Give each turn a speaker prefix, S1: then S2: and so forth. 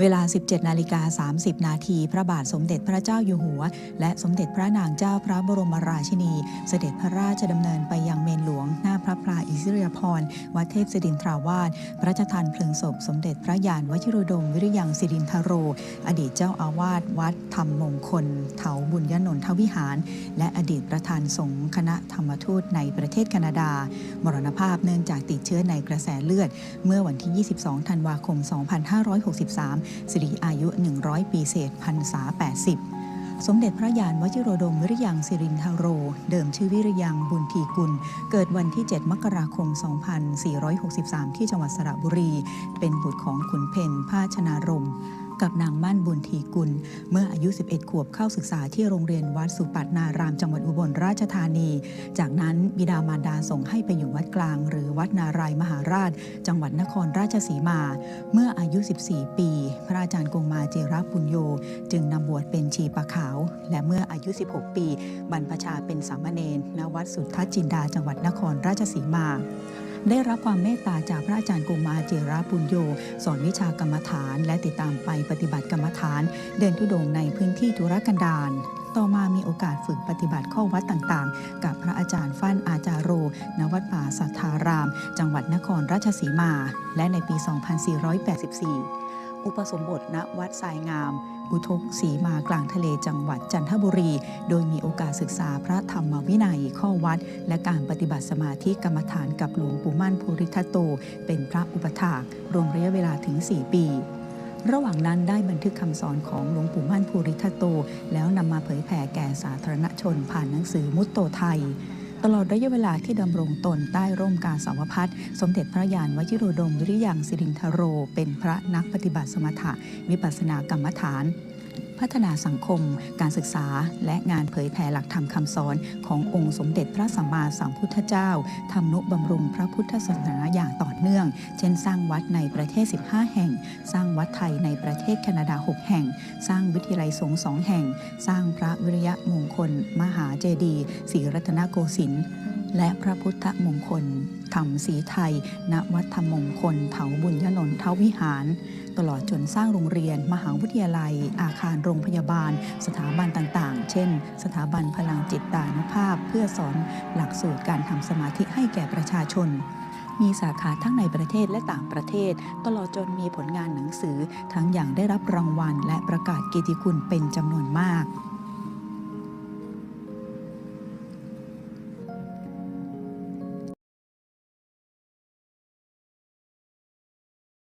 S1: เวลา 17 นาฬิกา 30 นาที พระบาทสมเด็จพระเจ้าอยู่หัว และสมเด็จพระนางเจ้าพระบรมราชินี เสด็จพระราชดำเนินไปยังเมนหลวง หน้าพระพลาอิสริยาภรวัดเทพศิรินทราวาสพระราชทานเพลิงศพสมเด็จพระยานวชิรดม วิริยังศิรินทโร อดีตเจ้าอาวาสวัดธรรมมงคล เถาบุญยนนทวิหาร และอดีตประธานสงฆ์คณะธรรมทูตในประเทศแคนาดา มรณภาพเนื่องจากติดเชื้อในกระแสเลือด เมื่อวันที่ 22 ธันวาคม 2563สิริอายุ 100 ปีเศษพรรษา 80 สมเด็จพระยานวชิโรดมวิริยังสิรินทาโร เดิมชื่อวิริยังบุญทีกุล เกิดวันที่ 7 มกราคม 2463 ที่จังหวัดสระบุรี เป็นบุตรของขุนเพนภาชนารม กับนางมั่นบุญทีกุล เมื่ออายุ 11 ขวบเข้าศึกษาที่โรงเรียนวัดสุปัตนารามจังหวัดอุบลราชธานี จากนั้นบิดามารดาส่งให้ไปอยู่วัดกลาง หรือวัดนารายมหาราช จังหวัดนครราชสีมา เมื่ออายุ 14 ปี พระอาจารย์กงมาเจระปุญโย จึงนำบวชเป็นชีปะขาว และเมื่ออายุ 16 ปี บรรพชาเป็นสามเณรณวัดสุทธจินดาจังหวัดนครราชสีมา ได้รับความเมตตาจากพระอาจารย์กมาเจระปุญโย สอนวิชากรรมฐาน และติดตามไปปฏิบัติกรรมฐาน เดินทุดงในพื้นที่ธุรกันดารต่อมามีโอกาสฝึกปฏิบัติข้อวัดต่างๆ กับพระอาจารย์ฟั่นอาจารโร ณ วัดป่าสัทธาราม จังหวัดนครราชสีมา และในปี 2484 อุปสมบทณวัดทรายงาม อุทกศรีมากลางทะเลจังหวัดจันทบุรี โดยมีโอกาสศึกษาพระธรรมวินัยข้อวัด และการปฏิบัติสมาธิกรรมฐานกับหลวงปู่มั่นภูริทัตโต เป็นพระอุปถากรวมระยะเวลาถึง 4 ปีระหว่างนั้นได้บันทึกคำสอนของหลวงปู่มั่นภูริทัตโต แล้วนำมาเผยแผ่แก่สาธารณชนผ่านหนังสือมุตโตไทย ตลอดระยะเวลาที่ดำรงตนใต้ร่มกาสาวพัฒสมเด็จพระยานวชิโรดมวิริยังสิรินทโร เป็นพระนักปฏิบัติสมถะวิปัสสนากรรมฐาน พัฒนาสังคม การศึกษา และงานเผยแผ่หลักธรรมคำสอน ขององค์สมเด็จพระสัมมาสัมพุทธเจ้าทำนุบำรุงพระพุทธศาสนาอย่างต่อเนื่อง เช่น สร้างวัดในประเทศ 15 แห่ง สร้างวัดไทยในประเทศแคนาดา 6 แห่ง สร้างวิทยาลัยสงฆ์สองแห่ง สร้างพระวิริยะมงคล มหาเจดีย์ศรีรัตนโกสินทร์และพระพุทธมงคลธรรมศรีไทย ณ วัดธรรมมงคลเถาบุญยนนทวิหาร ตลอดจนสร้างโรงเรียน มหาวิทยาลัย อาคารโรงพยาบาล สถาบันต่างๆ เช่น สถาบันพลังจิตตานุภาพ เพื่อสอนหลักสูตรการทำสมาธิให้แก่ประชาชนมีสาขาทั้งในประเทศและต่างประเทศ ตลอดจนมีผลงานหนังสือ ทั้งอย่างได้รับรางวัล และประกาศเกียรติคุณเป็นจำนวนมาก